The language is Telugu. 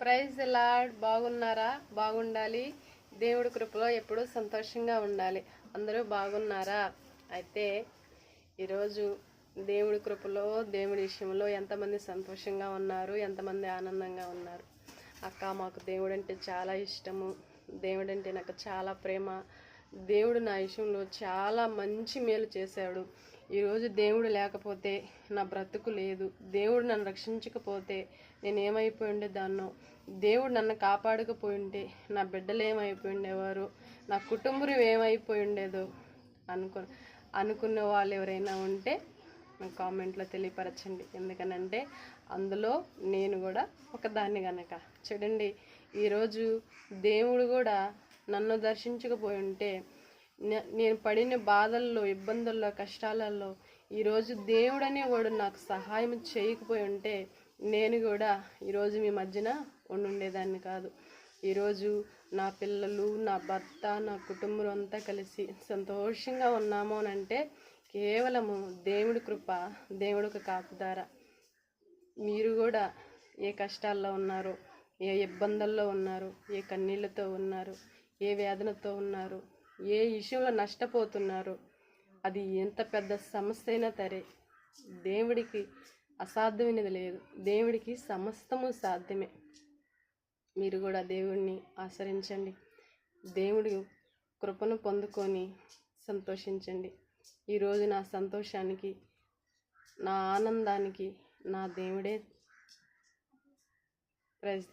ప్రైజ్ లాడ్ బాగున్నారా? బాగుండాలి. దేవుడి కృపలో ఎప్పుడూ సంతోషంగా ఉండాలి. అందరూ బాగున్నారా? అయితే ఈరోజు దేవుడి కృపలో దేవుడి విషయంలో ఎంతమంది సంతోషంగా ఉన్నారు ఎంతమంది ఆనందంగా ఉన్నారు. అక్క మాకు దేవుడు అంటే చాలా ఇష్టము. దేవుడు అంటే నాకు చాలా ప్రేమ. దేవుడు నా విషయంలో చాలా మంచి మేలు చేశాడు. ఈరోజు దేవుడు లేకపోతే నా బ్రతుకు లేదు. దేవుడు నన్ను రక్షించకపోతే నేను ఏమైపోయి ఉండేదాన్నో? దేవుడు నన్ను కాపాడకపోయి ఉంటే నా బిడ్డలు ఏమైపోయి ఉండేవారు? నా కుటుంబం ఏమైపోయి ఉండేదో అనుకు అనుకున్న వాళ్ళు ఎవరైనా ఉంటే నాకు కామెంట్లో తెలియపరచండి. ఎందుకనంటే అందులో నేను కూడా ఒకదాన్ని గనక. చూడండి ఈరోజు దేవుడు కూడా నన్ను దర్శించకపోయి ఉంటే నేను పడిన బాధల్లో ఇబ్బందుల్లో కష్టాలలో ఈరోజు దేవుడనే వాడు నాకు సహాయం చేయకపోయి ఉంటే నేను కూడా ఈరోజు మీ మధ్యన ఉండుండేదాన్ని కాదు. ఈరోజు నా పిల్లలు నా భర్త నా కుటుంబం అంతా కలిసి సంతోషంగా ఉన్నాము అని అంటే కేవలము దేవుడి కృప దేవుడికి కాపుదార. మీరు కూడా ఏ కష్టాల్లో ఉన్నారో ఏ ఇబ్బందుల్లో ఉన్నారు ఏ కన్నీళ్ళతో ఉన్నారు ఏ వేదనతో ఉన్నారు ఏ విషయంలో నష్టపోతున్నారు అది ఎంత పెద్ద సమస్య అయినా సరే దేవుడికి అసాధ్యమైనది లేదు. దేవుడికి సమస్తము సాధ్యమే. మీరు కూడా దేవుడిని ఆచరించండి దేవుడి కృపను పొందుకొని సంతోషించండి. ఈరోజు నా సంతోషానికి నా ఆనందానికి నా దేవుడే. ప్రైజ్